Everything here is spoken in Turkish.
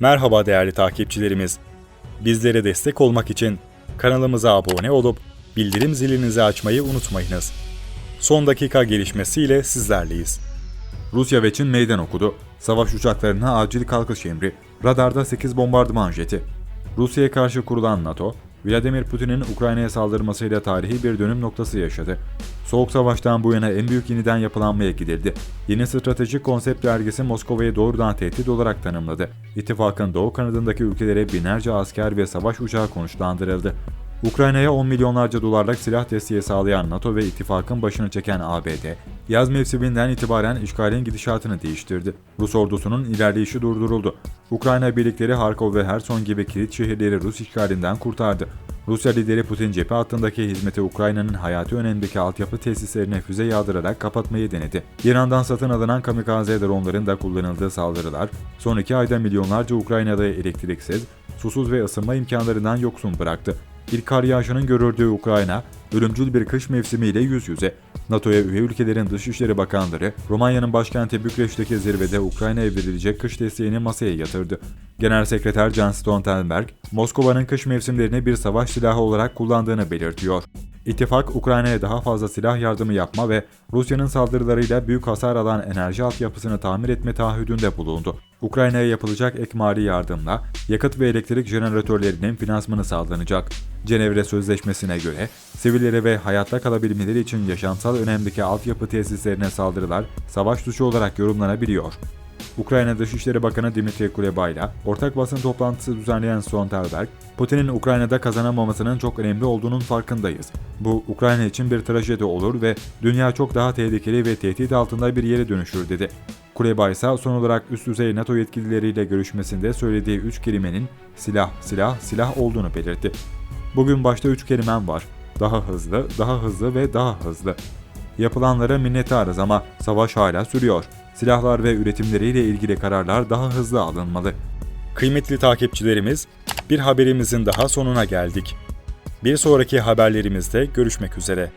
Merhaba değerli takipçilerimiz. Bizlere destek olmak için kanalımıza abone olup bildirim zilinizi açmayı unutmayınız. Son dakika gelişmesiyle sizlerleyiz. Rusya ve Çin meydan okudu. Savaş uçaklarına acil kalkış emri. Radarda 8 bombardıman jeti. Rusya'ya karşı kurulan NATO, Vladimir Putin'in Ukrayna'ya saldırmasıyla tarihi bir dönüm noktası yaşadı. Soğuk Savaş'tan bu yana en büyük yeniden yapılanmaya gidildi. Yeni stratejik konsept dergisi Moskova'yı doğrudan tehdit olarak tanımladı. İttifakın doğu kanadındaki ülkelere binlerce asker ve savaş uçağı konuşlandırıldı. Ukrayna'ya 10 milyonlarca dolarlık silah desteği sağlayan NATO ve ittifakın başını çeken ABD, yaz mevsiminden itibaren işgalin gidişatını değiştirdi. Rus ordusunun ilerleyişi durduruldu. Ukrayna birlikleri Harkov ve Herson gibi kilit şehirleri Rus işgalinden kurtardı. Rusya lideri Putin cephe hattındaki hizmeti Ukrayna'nın hayati önemdeki altyapı tesislerine füze yağdırarak kapatmayı denedi. İran'dan satın alınan kamikaze dronların da kullanıldığı saldırılar, son iki ayda milyonlarca Ukrayna'da elektriksiz, susuz ve ısınma imkanlarından yoksun bıraktı. Bir kar yağışının görüldüğü Ukrayna, ölümcül bir kış mevsimiyle yüz yüze. NATO'ya üye ülkelerin Dışişleri Bakanları, Romanya'nın başkenti Bükreş'teki zirvede Ukrayna'ya verilecek kış desteğini masaya yatırdı. Genel Sekreter Jens Stoltenberg, Moskova'nın kış mevsimlerini bir savaş silahı olarak kullandığını belirtiyor. İttifak, Ukrayna'ya daha fazla silah yardımı yapma ve Rusya'nın saldırılarıyla büyük hasar alan enerji altyapısını tamir etme taahhüdünde bulundu. Ukrayna'ya yapılacak ek mali yardımla yakıt ve elektrik jeneratörlerinin finansmanı sağlanacak. Cenevre Sözleşmesi'ne göre sivillere ve hayatta kalabilmeleri için yaşamsal önemdeki altyapı tesislerine saldırılar savaş suçu olarak yorumlanabiliyor. Ukrayna Dışişleri Bakanı Dimitri Kuleba ile ortak basın toplantısı düzenleyen Stoltenberg, Putin'in Ukrayna'da kazanamamasının çok önemli olduğunun farkındayız. Bu Ukrayna için bir trajedi olur ve dünya çok daha tehlikeli ve tehdit altında bir yere dönüşür dedi. Kuleba ise son olarak üst düzey NATO yetkilileriyle görüşmesinde söylediği üç kelimenin silah, silah, silah olduğunu belirtti. Bugün başta üç kelimem var. Daha hızlı, daha hızlı ve daha hızlı. Yapılanlara minnettarız ama savaş hala sürüyor. Silahlar ve üretimleriyle ilgili kararlar daha hızlı alınmalı. Kıymetli takipçilerimiz, bir haberimizin daha sonuna geldik. Bir sonraki haberlerimizde görüşmek üzere.